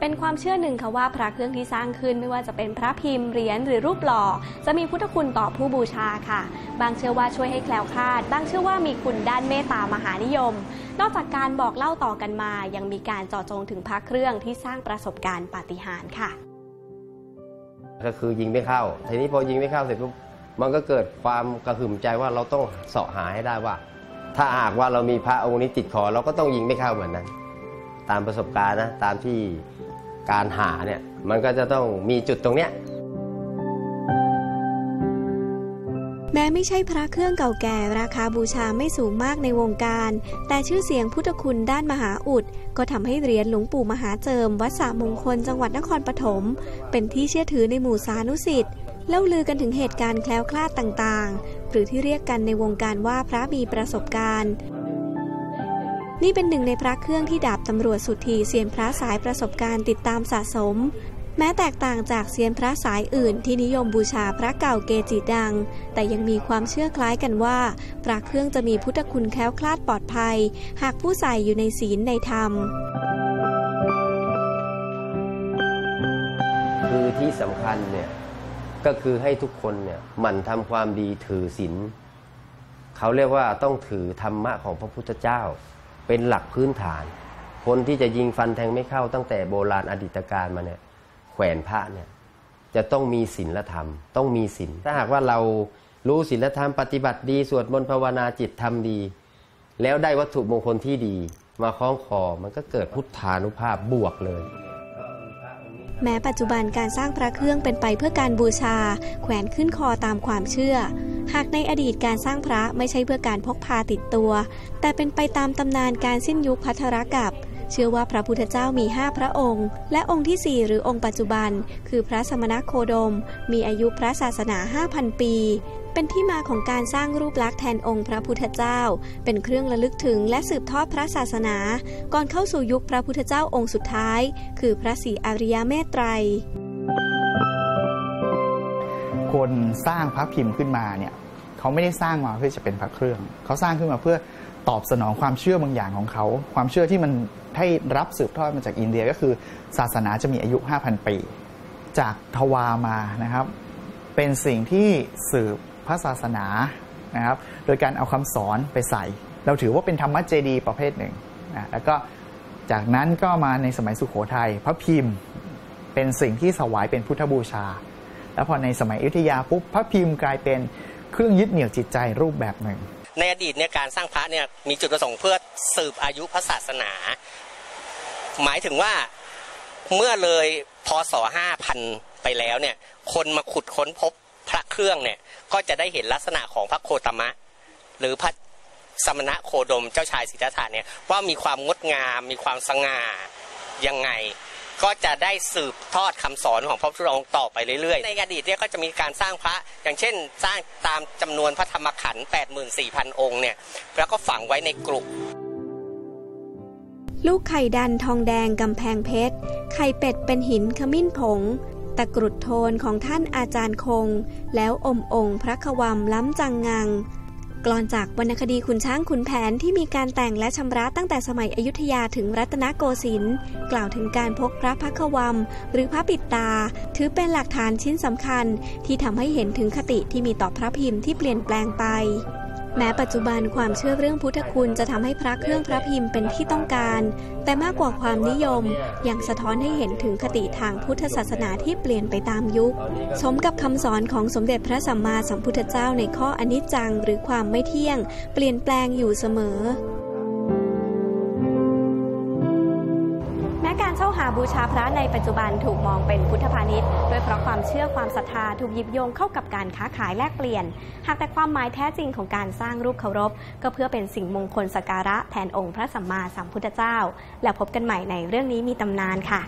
เป็นความเชื่อหนึ่งค่ะว่าพระเครื่องที่สร้างขึ้นไม่ว่าจะเป็นพระพิมพ์เหรียญหรือรูปหล่อ จะมีพุทธคุณต่อผู้บูชาค่ะ บางเชื่อว่าช่วยให้แคล้วคลาด บางเชื่อว่ามีคุณด้านเมตตามหานิยม นอกจากการบอกเล่าต่อกันมา ยังมีการเจาะจงถึงพระเครื่องที่สร้างประสบการณ์ปาฏิหาริย์ค่ะ ก็คือยิงไม่เข้า ทีนี้พอยิงไม่เข้าเสร็จปุ๊บมันก็เกิดความกระหึ่มใจว่าเราต้องเสาะหาให้ได้ว่า ถ้าหากว่าเรามีพระองค์นี้ติดคอเราก็ต้องยิงไม่เข้าเหมือนนั้น ตามประสบการณ์นะตามที่ การหาเนี่ยมันก็จะต้องมีจุดตรงเนี้ยแม้ไม่ใช่พระเครื่องเก่าแก่ราคาบูชาไม่สูงมากในวงการ แต่ชื่อเสียงพุทธคุณด้านมหาอุด ก็ทำให้เหรียญหลวงปู่มหาเจิม วัดสามงคลจังหวัดนครปฐมเป็นที่เชื่อถือในหมู่สานุสิทธิ์เล่าลือกันถึงเหตุการณ์แคล้วคลาดต่างๆ หรือที่เรียกกันในวงการว่าพระมีประสบการณ์ นี่เป็นหนึ่งในพระเครื่องที่ดาบตำรวจสุธีเซียนพระสายประสบการณ์ติดตามสะสม แม้แตกต่างจากเซียนพระสายอื่นที่นิยมบูชาพระเก่าเกจิดัง แต่ยังมีความเชื่อคล้ายกันว่า พระเครื่องจะมีพุทธคุณแคล้วคลาดปลอดภัย หากผู้ใส่อยู่ในศีลในธรรม คือที่สำคัญเนี่ยก็คือให้ทุกคนเนี่ยหมั่นทำความดีถือศีลเขาเรียกว่าต้องถือธรรมะของพระพุทธเจ้า เป็นหลักพื้นฐาน คนที่จะยิงฟันแทงไม่เข้าตั้งแต่โบราณอดีตการมาเนี่ยแขวนพระเนี่ยจะต้องมีศีลธรรม ต้องมีศีลถ้าหากว่าเรารู้ศีลธรรมปฏิบัติดีสวดมนต์ภาวนาจิตทำดี แล้วได้วัตถุมงคลที่ดี มาคล้องคอมันก็เกิดพุทธานุภาพบวกเลย แม้ปัจจุบันการสร้างพระเครื่องเป็นไปเพื่อการบูชา แขวนขึ้นคอตามความเชื่อ หากในอดีตการสร้างพระไม่ใช่เพื่อการพกพาติดตัว แต่เป็นไปตามตำนานการสิ้นยุคพัทรกับเชื่อว่าพระพุทธเจ้ามี5พระองค์ และองค์ที่ 4 หรือองค์ปัจจุบัน คือพระสมณโคดม มีอายุพระศาสนา 5,000 ปี เป็นที่มาของการสร้างรูปลักษณ์แทนองค์พระพุทธเจ้า เป็นเครื่องระลึกถึงและสืบทอดพระศาสนา ก่อนเข้าสู่ยุคพระพุทธเจ้าองค์สุดท้าย คือพระศรีอริยเมตไตรคนสร้างพระพิมพ์ขึ้นมาเนี่ย เขาไม่ได้สร้างมาเพื่อจะเป็นพระเครื่อง เขาสร้างขึ้นมาเพื่อตอบสนองความเชื่อบางอย่างของเขา ความเชื่อที่มันให้รับสืบทอดมาจากอินเดียก็คือศาสนาจะมีอายุ 5,000 ปี จากทวามานะครับ เป็นสิ่งที่สืบพระศาสนานะครับ โดยการเอาคำสอนไปใส่ เราถือว่าเป็นธรรมะเจดีประเภทหนึ่งนะแล้วก็จากนั้นก็มาในสมัยสุขโขทยัยพระพิมพ์เป็นสิ่งที่ถวายเป็นพุทธบูชา แล้วพอในสมัยอยุธยาปุ๊บพระพิมพ์กลายเป็น เครื่องยึดเหนี่ยวจิตใจรูปแบบหนึ่ง ในอดีตเนี่ยการสร้างพระเนี่ยมีจุดประสงค์เพื่อสืบอายุพระศาสนา หมายถึงว่าเมื่อเลยพศห้าพันไปแล้วเนี่ยคนมาขุดค้นพบพระเครื่องเนี่ยก็จะได้เห็นลักษณะของพระโคตมะ หรือพระสมณะโคดมเจ้าชายสิทธัตถะเนี่ยว่ามีความงดงามมีความสง่ายังไง ก็จะได้สืบทอดคำสอนของพระพุทธองค์ต่อไปเรื่อยๆ ในอดีตเนี่ยก็จะมีการสร้างพระ อย่างเช่น สร้างตามจำนวนพระธรรมขันธ์84,000 องค์เนี่ยแล้วก็ฝังไว้ในกรุลูกไข่ดันทองแดงกำแพงเพชร ไข่เป็ดเป็นหินขมิ้นผง ตะกรุดโทนของท่านอาจารย์คง แล้วอมองค์พระควมล้ำจังงัง กลอนจากวรรณคดีขุนช้างขุนแผนที่มีการแต่งและชำระตั้งแต่สมัยอยุธยาถึงรัตนโกสินทร์กล่าวถึงการพกพระพักวมหรือพระปิดตา ถือเป็นหลักฐานชิ้นสำคัญที่ทำให้เห็นถึงคติที่มีต่อพระพิมพ์ที่เปลี่ยนแปลงไป แม้ปัจจุบันความเชื่อเรื่องพุทธคุณจะทำให้พระเครื่องพระพิมพ์เป็นที่ต้องการ แต่มากกว่าความนิยม ยังสะท้อนให้เห็นถึงคติทางพุทธศาสนาที่เปลี่ยนไปตามยุค สมกับคำสอนของสมเด็จพระสัมมาสัมพุทธเจ้าในข้ออนิจจัง หรือความไม่เที่ยง เปลี่ยนแปลงอยู่เสมอ บูชาพระในปัจจุบันถูกมองเป็นพุทธพาณิชย์ด้วยเพราะความเชื่อความศรัทธาถูกหยิบโยงเข้ากับการค้าขายแลกเปลี่ยน หากแต่ความหมายแท้จริงของการสร้างรูปเคารพ ก็เพื่อเป็นสิ่งมงคลสกการะแทนองค์พระสัมมาสัมพุทธเจ้า แล้วพบกันใหม่ในเรื่องนี้มีตำนานค่ะ